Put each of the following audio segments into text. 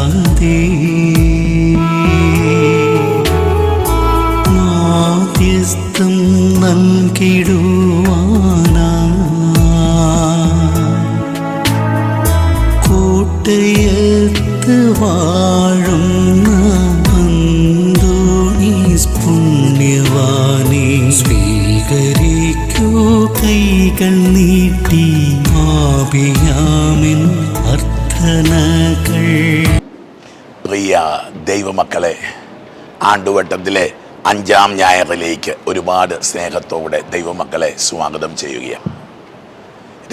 ഉപേക്ഷിച്ചാലുപേക്ഷിക്കാതെ മാധ്യസ്ഥം നൽകിടുവാനാ. കൂട്ടയത്ത് വാഴുന്ന പുണ്യവാനെ. സ്വീകരിക്കൂ കൈകൾ നീട്ടി ആപിയാമിൻ അർത്ഥനകൾ. പ്രിയ ദൈവമക്കളെ ആണ്ടുവട്ടത്തിലെ അഞ്ചാം ഞായറിലേക്ക് ഒരുപാട് സ്നേഹത്തോടെ ദൈവമക്കളെ സ്വാഗതം ചെയ്യുകയാണ്.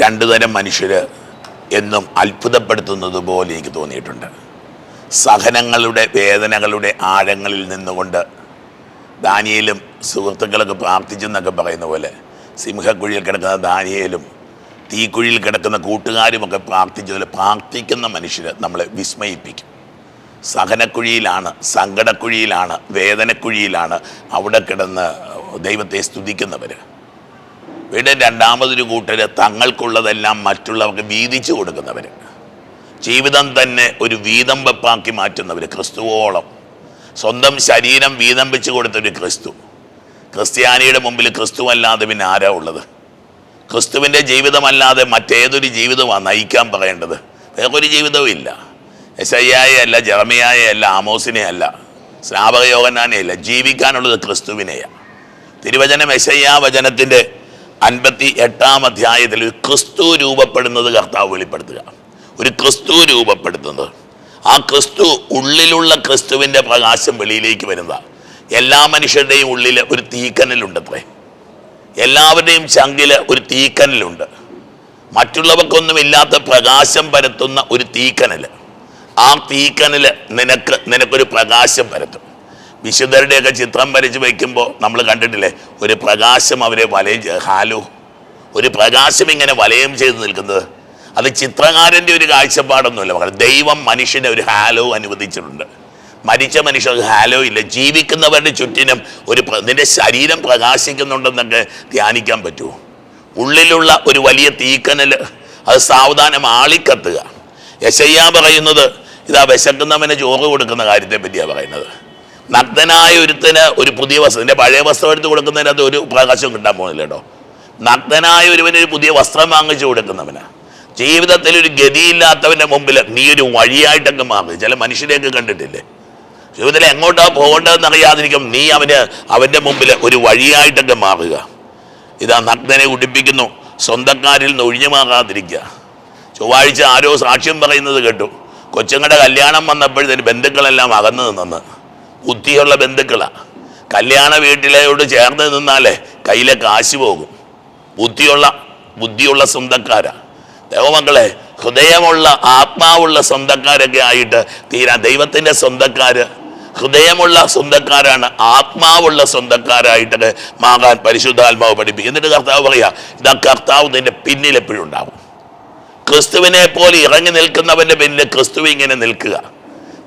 രണ്ടു തരം മനുഷ്യർ എന്നും അത്ഭുതപ്പെടുത്തുന്നത് പോലെ എനിക്ക് തോന്നിയിട്ടുണ്ട്. സഹനങ്ങളുടെ വേദനകളുടെ ആഴങ്ങളിൽ നിന്നുകൊണ്ട് ദാനിയയിലും സുഹൃത്തുക്കളൊക്കെ പ്രാർത്ഥിച്ചെന്നൊക്കെ പറയുന്ന പോലെ സിംഹക്കുഴിയിൽ കിടക്കുന്ന ദാനിയയിലും തീക്കുഴിയിൽ കിടക്കുന്ന കൂട്ടുകാരുമൊക്കെ പ്രാർത്ഥിച്ചതുപോലെ പ്രാർത്ഥിക്കുന്ന മനുഷ്യർ നമ്മളെ വിസ്മയിപ്പിക്കും. സഹനക്കുഴിയിലാണ് സങ്കടക്കുഴിയിലാണ് വേദനക്കുഴിയിലാണ് അവിടെ കിടന്ന് ദൈവത്തെ സ്തുതിക്കുന്നവർ വീണ്ടും രണ്ടാമതൊരു കൂട്ടർ തങ്ങൾക്കുള്ളതെല്ലാം മറ്റുള്ളവർക്ക് വീതിച്ചു കൊടുക്കുന്നവർ ജീവിതം തന്നെ ഒരു വീതം വെപ്പാക്കി മാറ്റുന്നവർ ക്രിസ്തുവോളം. സ്വന്തം ശരീരം വീതം വെച്ച് കൊടുത്തൊരു ക്രിസ്തു. ക്രിസ്ത്യാനിയുടെ മുമ്പിൽ ക്രിസ്തു അല്ലാതെ പിന്നെ ആരാ ഉള്ളത്? ക്രിസ്തുവിന്റെ ജീവിതമല്ലാതെ മറ്റേതൊരു ജീവിതമാണ് നയിക്കാൻ പറയേണ്ടത്? വേറൊരു ജീവിതവും ഇല്ല. എസയ്യായെ അല്ല ജർമിയായെ അല്ല ആമോസിനെ അല്ല സ്നാപക യോഗനാനെ അല്ല ജീവിക്കാനുള്ളത് ക്രിസ്തുവിനെയാണ്. തിരുവചനം എസയ്യാ വചനത്തിന്റെ അൻപത്തി എട്ടാം അധ്യായത്തിൽ ഒരു ക്രിസ്തു രൂപപ്പെടുന്നത് കർത്താവ് വെളിപ്പെടുത്തുക. ഒരു ക്രിസ്തു രൂപപ്പെടുത്തുന്നത്. ആ ക്രിസ്തു ഉള്ളിലുള്ള ക്രിസ്തുവിന്റെ പ്രകാശം വെളിയിലേക്ക് വരുന്നതാണ് എല്ലാ മനുഷ്യരുടെയും ഉള്ളിൽ ഒരു തീക്കനലുണ്ടത്രേ. എല്ലാവരുടെയും ചങ്കിൽ ഒരു തീക്കനലുണ്ട്. മറ്റുള്ളവർക്കൊന്നുമില്ലാത്ത പ്രകാശം പരത്തുന്ന ഒരു തീക്കനൽ ആ തീക്കനിൽ നിനക്ക് നിനക്കൊരു പ്രകാശം പരത്തും. വിശുദ്ധരുടെയൊക്കെ ചിത്രം വരച്ച് വയ്ക്കുമ്പോൾ നമ്മൾ കണ്ടിട്ടില്ലേ? ഒരു പ്രകാശം അവരെ വലയം ഹാലോ. ഒരു പ്രകാശം ഇങ്ങനെ വലയം ചെയ്ത് നിൽക്കുന്നത്. അത് ചിത്രകാരന്റെ ഒരു കാഴ്ചപ്പാടൊന്നുമില്ല മകൾ ദൈവം മനുഷ്യനെ ഒരു ഹാലോ അനുവദിച്ചിട്ടുണ്ട്. മരിച്ച മനുഷ്യർക്ക് ഹാലോ ഇല്ല. ജീവിക്കുന്നവരുടെ ചുറ്റിനും ഒരു നിന്റെ ശരീരം പ്രകാശിക്കുന്നുണ്ടെന്നൊക്കെ ധ്യാനിക്കാൻ പറ്റുമോ? ഉള്ളിലുള്ള ഒരു വലിയ തീക്കനൽ അത് സാവധാനം ആളിക്കത്തുക. യശയ്യ പറയുന്നത് ഇതാ വിശക്കുന്നവന് ചോറ് കൊടുക്കുന്ന കാര്യത്തെ പറ്റിയാണ് പറയുന്നത്. നഗ്നനായ ഒരുത്തിന് ഒരു പുതിയ വസ്ത്രം എന്റെ പഴയ വസ്ത്രം എടുത്ത് കൊടുക്കുന്നതിനകത്ത് ഒരു പ്രകാശം കിട്ടാൻ പോകുന്നില്ല കേട്ടോ. നഗ്നനായ ഒരുവന് ഒരു പുതിയ വസ്ത്രം വാങ്ങിച്ചു കൊടുക്കുന്നവന്. ജീവിതത്തിൽ ഒരു ഗതിയില്ലാത്തവന്റെ മുമ്പിൽ നീ ഒരു വഴിയായിട്ടൊക്കെ മാറി. ചില മനുഷ്യരെയൊക്കെ കണ്ടിട്ടില്ലേ? ജീവിതത്തിൽ എങ്ങോട്ടാ പോകേണ്ടതെന്ന് അറിയാതിരിക്കും നീ അവന് അവന്റെ മുമ്പിൽ ഒരു വഴിയായിട്ടൊക്കെ മാറുക. ഇതാ നഗ്നനെ ഉടിപ്പിക്കുന്നു. സ്വന്തക്കാരിൽ നിന്ന് ഒഴിഞ്ഞു മാറാതിരിക്കുക. ചൊവ്വാഴ്ച ആരോ സാക്ഷ്യം പറയുന്നത് കേട്ടു. കൊച്ചുങ്ങളുടെ കല്യാണം വന്നപ്പോഴത്തേന് ബന്ധുക്കളെല്ലാം അകന്നു നിന്നെന്ന് ബുദ്ധിയുള്ള ബന്ധുക്കളാണ് കല്യാണ വീട്ടിലോട് ചേർന്ന് നിന്നാലേ കയ്യിലെ കാശ് പോകും. ബുദ്ധിയുള്ള ബുദ്ധിയുള്ള സ്വന്തക്കാരാണ് ദൈവമക്കളെ ഹൃദയമുള്ള ആത്മാവുള്ള സ്വന്തക്കാരൊക്കെ ആയിട്ട് തീരാ. ദൈവത്തിന്റെ സ്വന്തക്കാര് ഹൃദയമുള്ള സ്വന്തക്കാരാണ് ആത്മാവുള്ള സ്വന്തക്കാരായിട്ട് മാകാൻ പരിശുദ്ധാത്മാവ് പഠിപ്പിക്കും. എന്നിട്ട് കർത്താവ് പറയുക ഇതാ കർത്താവ് നിന്റെ പിന്നിൽ എപ്പോഴും ഉണ്ടാവും. ക്രിസ്തുവിനെ പോലെ ഇറങ്ങി നിൽക്കുന്നവന്റെ പിന്നിൽ ക്രിസ്തു ഇങ്ങനെ നിൽക്കുക.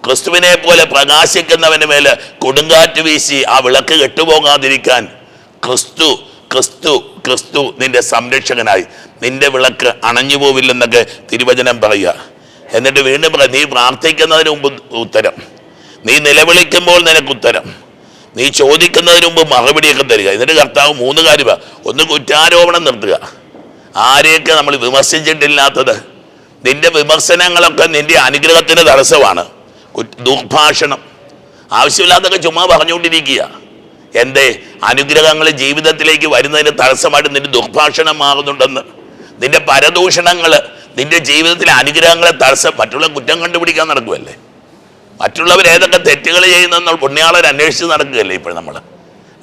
ക്രിസ്തുവിനെ പോലെ പ്രകാശിക്കുന്നവന്റെ മേൽ കൊടുങ്കാറ്റ് വീശി ആ വിളക്ക് കെട്ടുപോകാതിരിക്കാൻ ക്രിസ്തു ക്രിസ്തു ക്രിസ്തു നിന്റെ സംരക്ഷകനായി. നിന്റെ വിളക്ക് അണഞ്ഞു പോവില്ലെന്നൊക്കെ തിരുവചനം പറയുക. എന്നിട്ട് വീണ്ടും പറയാം നീ പ്രാർത്ഥിക്കുന്നതിന് മുമ്പ് ഉത്തരം. നീ നിലവിളിക്കുമ്പോൾ നിനക്ക് ഉത്തരം. നീ ചോദിക്കുന്നതിന് മുമ്പ് മറുപടിയൊക്കെ തരിക. എന്നിട്ട് കർത്താവ് മൂന്ന് കാര്യമാണ് ഒന്ന് കുറ്റാരോപണം നിർത്തുക. ആരെയൊക്കെ നമ്മൾ വിമർശിച്ചിട്ടില്ലാത്തത്? നിന്റെ വിമർശനങ്ങളൊക്കെ നിന്റെ അനുഗ്രഹത്തിന് തടസ്സമാണ്. ദുർഭാഷണം. ആവശ്യമില്ലാത്തൊക്കെ ചുമ്മാ പറഞ്ഞുകൊണ്ടിരിക്കുക. എന്റെ അനുഗ്രഹങ്ങൾ ജീവിതത്തിലേക്ക് വരുന്നതിന് തടസ്സമായിട്ട് നിന്റെ ദുർഭാഷണം മാറുന്നുണ്ടെന്ന്. നിന്റെ പരദൂഷണങ്ങൾ നിന്റെ ജീവിതത്തിലെ അനുഗ്രഹങ്ങളെ തടസ്സം മറ്റുള്ള കുറ്റം കണ്ടുപിടിക്കാൻ നടക്കുമല്ലേ മറ്റുള്ളവർ ഏതൊക്കെ തെറ്റുകൾ ചെയ്യുന്നെന്ന് പുണ്യാളർ അന്വേഷിച്ച് നടക്കുകയല്ലേ ഇപ്പോൾ നമ്മൾ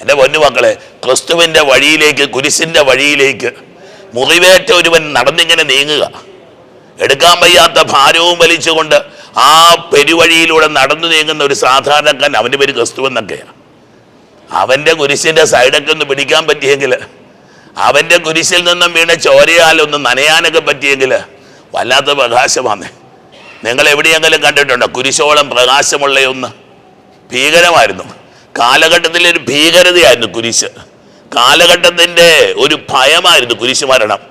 എന്റെ പൊന്നു മക്കളെ ക്രിസ്തുവിന്റെ വഴിയിലേക്ക് കുരിശിന്റെ വഴിയിലേക്ക് മുറിവേറ്റ ഒരുവൻ നടന്നിങ്ങനെ നീങ്ങുക. എടുക്കാൻ വയ്യാത്ത ഭാരവും വലിച്ചുകൊണ്ട് ആ പെരുവഴിയിലൂടെ നടന്നു നീങ്ങുന്ന ഒരു സാധാരണക്കാരൻ അവന്റെ പേര് ക്രിസ്തു എന്നൊക്കെയാണ് അവന്റെ കുരിശിന്റെ സൈഡൊക്കെ ഒന്ന് പിടിക്കാൻ പറ്റിയെങ്കിൽ അവന്റെ കുരിശിൽ നിന്നും വീണ ചോരയാലൊന്ന് നനയാനൊക്കെ പറ്റിയെങ്കിൽ വല്ലാത്ത പ്രകാശമാണ്. നിങ്ങൾ എവിടെയെങ്കിലും കണ്ടിട്ടുണ്ടോ? കുരിശോളം പ്രകാശമുള്ള ഒന്ന് ഭീകരമായിരുന്നു. കാലഘട്ടത്തിലൊരു ഭീകരതയായിരുന്നു കുരിശ്. കാലഘട്ടത്തിന്റെ ഒരു ഭയമായിരുന്നു കുരിശുമരണം.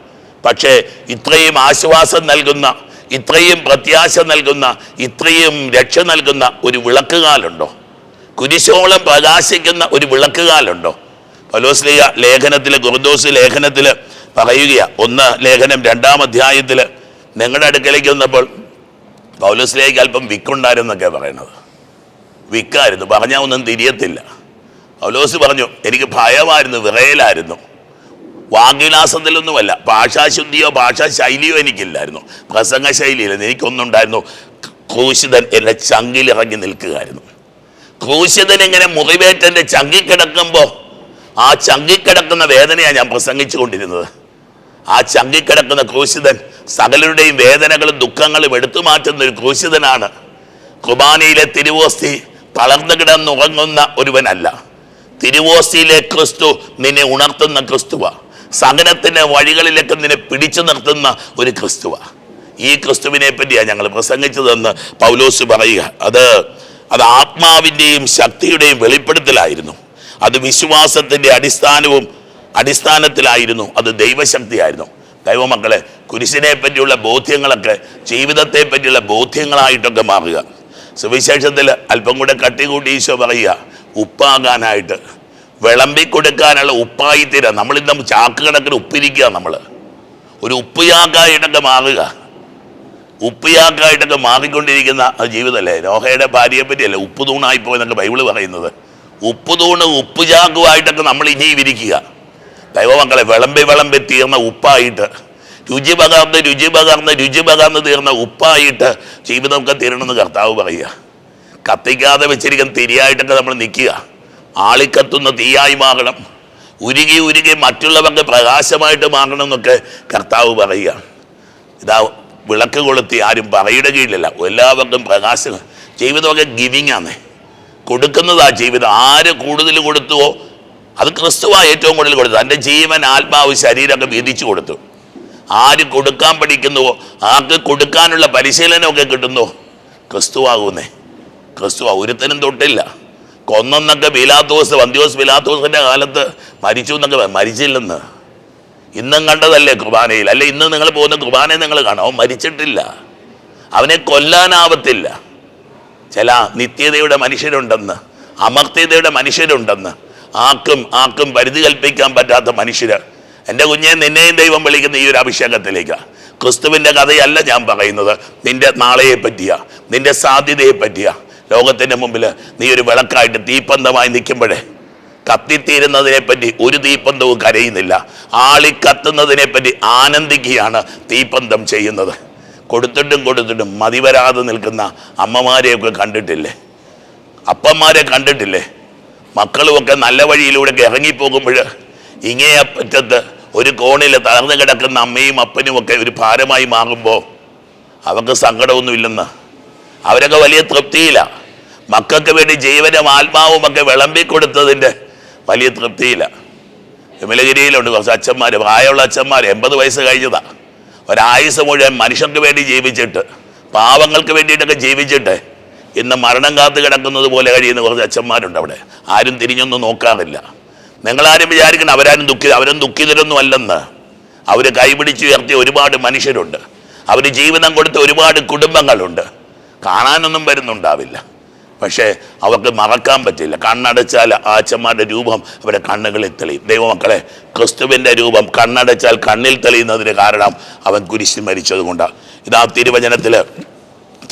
പക്ഷേ ഇത്രയും ആശ്വാസം നൽകുന്ന ഇത്രയും പ്രത്യാശ നൽകുന്ന ഇത്രയും രക്ഷ നൽകുന്ന ഒരു വിളക്കുകാലുണ്ടോ? കുരിശോളം പ്രകാശിക്കുന്ന ഒരു വിളക്കുകാലുണ്ടോ? പലോസ്ലിയ ലേഖനത്തിൽ ഗുരുദോസ് ലേഖനത്തിൽ പറയുകയാണ് ഒന്ന് ലേഖനം രണ്ടാം അധ്യായത്തിൽ നിങ്ങളുടെ അടുക്കലേക്ക് വന്നപ്പോൾ പൗലോസിലേക്ക് അല്പം വിക്കുണ്ടായിരുന്നൊക്കെ പറയണത് വിക്കായിരുന്നു. പറഞ്ഞാൽ ഒന്നും തിരിയത്തില്ല. പൗലോസ് പറഞ്ഞു എനിക്ക് ഭയമായിരുന്നു വിറയലായിരുന്നു. വാഗ്വിലാസത്തിലൊന്നുമല്ല ഭാഷാശുദ്ധിയോ ഭാഷാ ശൈലിയോ എനിക്കില്ലായിരുന്നു. പ്രസംഗ ശൈലിയില്ല എനിക്കൊന്നുണ്ടായിരുന്നു. ക്രൂശിതൻ എന്റെ ചങ്കിലിറങ്ങി നിൽക്കുകയായിരുന്നു. ക്രൂശിതൻ ഇങ്ങനെ മുറിവേറ്റന്റെ ചങ്കി കിടക്കുമ്പോൾ ആ ചങ്കി കിടക്കുന്ന വേദനയാണ് ഞാൻ പ്രസംഗിച്ചു കൊണ്ടിരുന്നത്. ആ ചങ്കി കിടക്കുന്ന ക്രൂശിതൻ സകലരുടെയും വേദനകളും ദുഃഖങ്ങളും എടുത്തു മാറ്റുന്ന ഒരു ക്രൂശിതനാണ്. കുർബാനയിലെ തിരുവോസ്തി തളർന്നു കിടന്നുറങ്ങുന്ന ഒരുവനല്ല. തിരുവോസ്തിയിലെ ക്രിസ്തു നിന്നെ ഉണർത്തുന്ന ക്രിസ്തുവ. സഹനത്തിന്റെ വഴികളിലേക്ക് നിന്നെ പിടിച്ചു നിർത്തുന്ന ഒരു ക്രിസ്തുവ. ഈ ക്രിസ്തുവിനെ പറ്റിയാണ് ഞങ്ങൾ പ്രസംഗിച്ചതെന്ന് പൗലോസ് പറയുക. അത് അത് ആത്മാവിന്റെയും ശക്തിയുടെയും വെളിപ്പെടുത്തലായിരുന്നു. അത് വിശ്വാസത്തിന്റെ അടിസ്ഥാനവും അടിസ്ഥാനത്തിലായിരുന്നു. അത് ദൈവശക്തിയായിരുന്നു. ദൈവമക്കളെ കുരിശിനെ പറ്റിയുള്ള ബോധ്യങ്ങളൊക്കെ ജീവിതത്തെ പറ്റിയുള്ള ബോധ്യങ്ങളായിട്ടൊക്കെ മാറുക. സുവിശേഷത്തിൽ അല്പം കൂടെ കട്ടികൂട്ടി ഈശോ പറയുക. ഉപ്പാകാനായിട്ട്. വിളമ്പി കൊടുക്കാനുള്ള ഉപ്പായി തീരാ. നമ്മളിന്ന് ചാക്ക് കണക്കിന് ഉപ്പിരിക്കുക നമ്മൾ ഒരു ഉപ്പിയാക്കായിട്ടൊക്കെ മാറുക. ഉപ്പിയാക്കായിട്ടൊക്കെ മാറിക്കൊണ്ടിരിക്കുന്ന ജീവിതമല്ലേ? നോഹയുടെ ഭാര്യയെ പറ്റിയല്ലേ? ഉപ്പ് തൂണായി തൂണായിപ്പോയെന്നൊക്കെ ബൈബിൾ പറയുന്നത്. ഉപ്പ് തൂണ് ഉപ്പുചാക്കുമായിട്ടൊക്കെ നമ്മൾ ഇനി ഇരിക്കുക. ദൈവമക്കളെ വിളമ്പി വിളമ്പി തീർന്ന ഉപ്പായിട്ട് രുചി പകർന്ന് രുചി പകർന്ന് രുചി പകർന്ന് തീർന്ന ഉപ്പായിട്ട് ജീവിതമൊക്കെ തീരണമെന്ന് കർത്താവ് പറയുക. കത്തിക്കാതെ വെച്ചിരിക്കുന്ന തിരിയായിട്ടൊക്കെ നമ്മൾ നിൽക്കുക. ആളിക്കത്തുന്ന തീയായി മാറണം. ഉരുകി ഉരുകി മറ്റുള്ളവർക്ക് പ്രകാശമായിട്ട് മാറണം എന്നൊക്കെ കർത്താവ് പറയുക. ഇതാ വിളക്ക് കൊളുത്തി ആരും പറയുടെ കീഴിലല്ല എല്ലാവർക്കും പ്രകാശം. ജീവിതമൊക്കെ ഗിവിങ് ആണ്. കൊടുക്കുന്നതാ ജീവിതം. ആര് കൂടുതൽ കൊടുത്തുവോ അത് ക്രിസ്തുവാ ഏറ്റവും കൂടുതൽ കൊടുത്തു തന്റെ ജീവൻ ആത്മാവ് ശരീരമൊക്കെ വിധിച്ചു കൊടുത്തു. ആര് കൊടുക്കാൻ പഠിക്കുന്നുവോ ആർക്ക് കൊടുക്കാനുള്ള പരിശീലനമൊക്കെ കിട്ടുന്നുവോ ക്രിസ്തുവാകുന്നേ. ക്രിസ്തുവ ഒരുത്തനും തൊട്ടില്ല. കൊന്നെന്നൊക്കെ ബിലാത്തോസ് വന്ധ്യോസ് ബിലാത്തോസിന്റെ കാലത്ത് മരിച്ചു എന്നൊക്കെ മരിച്ചില്ലെന്ന്. ഇന്നും കണ്ടതല്ലേ കുർബാനയിൽ. അല്ലെ ഇന്ന് നിങ്ങൾ പോകുന്ന കുർബാനയെ നിങ്ങൾ കാണാം. അവൻ മരിച്ചിട്ടില്ല. അവനെ കൊല്ലാനാവത്തില്ല. ചില നിത്യതയുടെ മനുഷ്യരുണ്ടെന്ന് അമർത്യതയുടെ മനുഷ്യരുണ്ടെന്ന്. ആർക്കും ആർക്കും പരിധി കൽപ്പിക്കാൻ പറ്റാത്ത മനുഷ്യർ എന്റെ കുഞ്ഞെ നിന്നെയും ദൈവം വിളിക്കുന്ന ഈ ഒരു അഭിഷേകത്തിലേക്ക്. ക്രിസ്തുവിന്റെ കഥയല്ല ഞാൻ പറയുന്നത്. നിന്റെ നാളെയെ പറ്റിയ നിന്റെ സാധ്യതയെ പറ്റിയ ലോകത്തിന്റെ മുമ്പിൽ നീ ഒരു വിളക്കായിട്ട് തീപ്പന്തമായി നിൽക്കുമ്പോഴേ കത്തിത്തീരുന്നതിനെ പറ്റി ഒരു തീപ്പന്തവും കരയുന്നില്ല. ആളി കത്തുന്നതിനെ പറ്റി ആനന്ദിക്കുകയാണ് തീപ്പന്തം ചെയ്യുന്നത്. കൊടുത്തിട്ടും കൊടുത്തിട്ടും മതിവരാതെ നിൽക്കുന്ന അമ്മമാരെയൊക്കെ കണ്ടിട്ടില്ലേ? അപ്പന്മാരെ കണ്ടിട്ടില്ലേ? മക്കളുമൊക്കെ നല്ല വഴിയിലൂടെ ഇറങ്ങിപ്പോകുമ്പോൾ ഇങ്ങേ അറ്റത്ത് ഒരു കോണിൽ തളർന്നു കിടക്കുന്ന അമ്മയും അപ്പനും ഒക്കെ ഒരു ഭാരമായി മാറുമ്പോൾ അവർക്ക് സങ്കടമൊന്നുമില്ലെന്ന് അവരൊക്കെ വലിയ തൃപ്തിയില്ല മക്കൾക്ക് വേണ്ടി ജീവനും ആത്മാവും ഒക്കെ വിളമ്പി കൊടുത്തതിന്റെ വലിയ തൃപ്തിയില്ല വിമലഗിരിയിലുണ്ട് കുറച്ച് അച്ഛന്മാർ പ്രായമുള്ള അച്ഛന്മാർ എൺപത് വയസ്സ് കഴിഞ്ഞതാ. ഒരായുസ് മുഴുവൻ മനുഷ്യർക്ക് വേണ്ടി ജീവിച്ചിട്ട് പാവങ്ങൾക്ക് വേണ്ടിയിട്ടൊക്കെ ജീവിച്ചിട്ട് ഇന്ന് മരണം കാത്തു കിടക്കുന്നത് പോലെ കഴിയുന്ന കുറച്ച് അച്ഛന്മാരുണ്ട് അവിടെ. ആരും തിരിഞ്ഞൊന്നും നോക്കാറില്ല. നിങ്ങളാരും വിചാരിക്കണം അവരാരും ദുഃഖി അവരും ദുഃഖിതരൊന്നും അല്ലെന്ന് അവർ കൈപിടിച്ചുയർത്തിയ ഒരുപാട് മനുഷ്യരുണ്ട്. അവർ ജീവിതം കൊടുത്ത ഒരുപാട് കുടുംബങ്ങളുണ്ട്. കാണാനൊന്നും വരുന്നുണ്ടാവില്ല. പക്ഷേ അവർക്ക് മറക്കാൻ പറ്റില്ല. കണ്ണടച്ചാൽ ആച്ചന്മാരുടെ രൂപം അവരുടെ കണ്ണുകളിൽ തെളിയും. ദൈവമക്കളെ ക്രിസ്തുവിന്റെ രൂപം കണ്ണടച്ചാൽ കണ്ണിൽ തെളിയുന്നതിന് കാരണം അവൻ കുരിശിൽ മരിച്ചതുകൊണ്ടാണ്. ഇതാ തിരുവചനത്തിൽ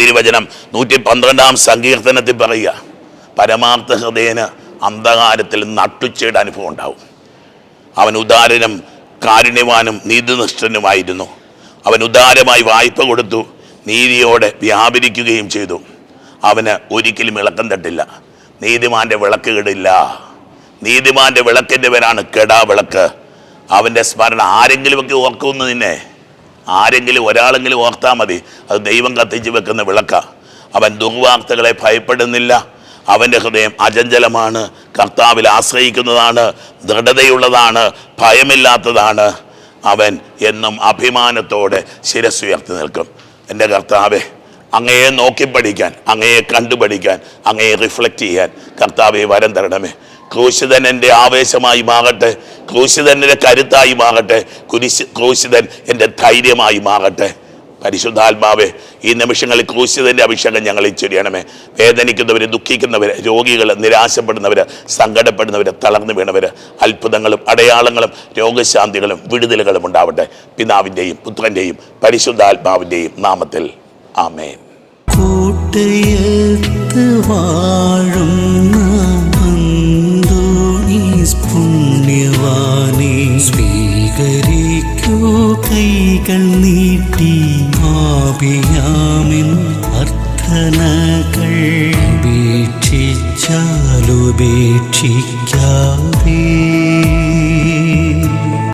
തിരുവചനം നൂറ്റി പന്ത്രണ്ടാം സങ്കീർത്തനത്തിൽ പറയുക പരമാർത്ഥ ഹൃദയന് അന്ധകാരത്തിൽ നട്ടുച്ചയുടെ അനുഭവം ഉണ്ടാവും. അവൻ ഉദാരനും കാരുണ്യവാനും നീതിനിഷ്ഠനുമായിരുന്നു. അവൻ ഉദാരമായി വായ്പ കൊടുത്തു. നീതിയോടെ വ്യാപരിക്കുകയും ചെയ്തു. അവന് ഒരിക്കലും ഇളക്കം തട്ടില്ല. നീതിമാന്റെ വിളക്ക് കെടില്ല. നീതിമാന്റെ വിളക്കിന്റെ പേരാണ് കെടാ വിളക്ക്. അവന്റെ സ്മരണ ആരെങ്കിലുമൊക്കെ ഓർക്കുന്നു നിന്നെ? ആരെങ്കിലും ഒരാളെങ്കിലും ഓർത്താൽ മതി. അത് ദൈവം കത്തിച്ച് വെക്കുന്ന വിളക്ക. അവൻ ദുർവാർത്തകളെ ഭയപ്പെടുന്നില്ല. അവന്റെ ഹൃദയം അചഞ്ചലമാണ്. കർത്താവിൽ ആശ്രയിക്കുന്നതാണ്. ദൃഢതയുള്ളതാണ്. ഭയമില്ലാത്തതാണ്. അവൻ എന്നും അഭിമാനത്തോടെ ശിരസ്സുയർത്തി നിൽക്കും. എന്റെ കർത്താവെ അങ്ങയെ നോക്കി പഠിക്കാൻ അങ്ങയെ കണ്ടുപഠിക്കാൻ അങ്ങയെ റിഫ്ലക്റ്റ് ചെയ്യാൻ കർത്താവെ വരം തരണമേ. ക്രൂശിതൻ എന്റെ ആവേശമായി മാറട്ടെ ക്രൂശിതൻ എന്റെ കരുത്തായി മാറട്ടെ കുരിശ് ക്രൂശിതൻ എന്റെ ധൈര്യമായി മാറട്ടെ. പരിശുദ്ധാത്മാവേ ഈ നിമിഷങ്ങളിൽ ക്രൂശിതന്റെ അഭിഷേകം ഞങ്ങൾ ചൊരിയണമേ. വേദനിക്കുന്നവർ ദുഃഖിക്കുന്നവർ രോഗികൾ നിരാശപ്പെടുന്നവർ സങ്കടപ്പെടുന്നവർ തളർന്നു വീണവർ അത്ഭുതങ്ങളും അടയാളങ്ങളും രോഗശാന്തികളും വിടുതലുകളും ഉണ്ടാവട്ടെ. പിതാവിന്റെയും പുത്രന്റെയും പരിശുദ്ധാത്മാവിന്റെയും നാമത്തിൽ. ആമേൻ. കൂട്ടയത്ത്